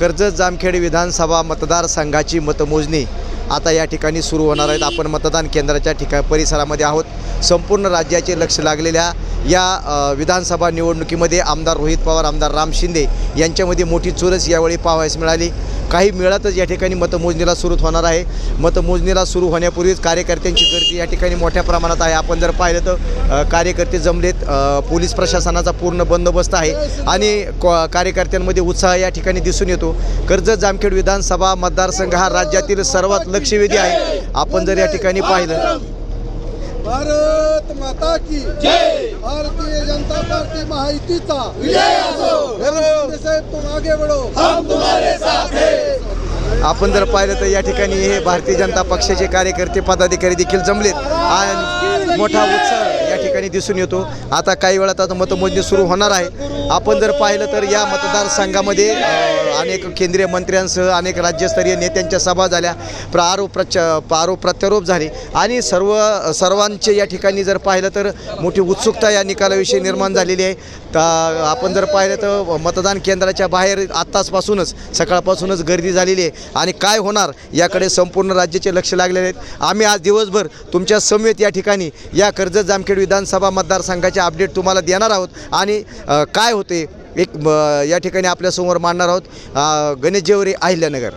कर्जत जामखेड विधानसभा मतदारसंघाची मतमोजणी. आता या ठिकाणी सुरू होणार आहेत. आपण मतदान केंद्राच्या ठिका परिसरामध्ये आहोत. संपूर्ण राज्याचे लक्ष लागलेल्या या विधानसभा निवडणुकीमध्ये आमदार रोहित पवार आमदार राम शिंदे यांच्यामध्ये मोठी चुरस यावेळी पाहावयास मिळाली. काही मिळतच या ठिकाणी मतमोजणीला सुरू होणार आहे. मतमोजणीला सुरू होण्यापूर्वीच कार्यकर्त्यांची गर्दी या ठिकाणी मोठ्या प्रमाणात आहे. आपण जर पाहिलं तर कार्यकर्ते जमलेत. पोलीस प्रशासनाचा पूर्ण बंदोबस्त आहे आणि कार्यकर्त्यांमध्ये उत्साह या ठिकाणी दिसून येतो. कर्जत जामखेड विधानसभा मतदारसंघ हा राज्यातील सर्वात लक्षवेधी आहे. आपण जर या ठिकाणी पाहिलं भारत माता की जय. भारतीय जनता पार्टी महायुतीचा. विजय असो. साहेब तुम आगे बढ़ो आपण जर पाहिलं तर या ठिकाणी हे भारतीय जनता पक्षाचे कार्यकर्ते पदाधिकारी देखील जमलेत. आणि मोठा उत्साह या ठिकाणी दिसून येतो. आता काही वेळात आता मतमोजणी सुरू होणार आहे. आपण जर पाहिलं तर या मतदारसंघामध्ये अनेक केंद्रीय मंत्र्यांसह अनेक राज्यस्तरीय नेत्यांच्या सभा झाल्या. प्र आरोप प्रच आरोप प्रत्यारोप झाले. आणि सर्व सर्वांचे या ठिकाणी जर पाहिलं तर मोठी उत्सुकता या निकालाविषयी निर्माण झालेली आहे. तर आपण जर पाहिलं तर मतदान केंद्राच्या बाहेर आत्ताचपासूनच सकाळपासूनच गर्दी झालेली आहे. आणि काय होणार याकडे संपूर्ण राज्याचे लक्ष लागलेले आहेत. आम्ही आज दिवसभर तुमच्या समेत या ठिकाणी या कर्जत जामखेड विधानसभा मतदारसंघाचे अपडेट तुम्हाला देणार आहोत. आणि काय होते एक या ठिकाणी आपल्यासमोर मांडणार आहोत गणेश जेवरे अहिल्यानगर.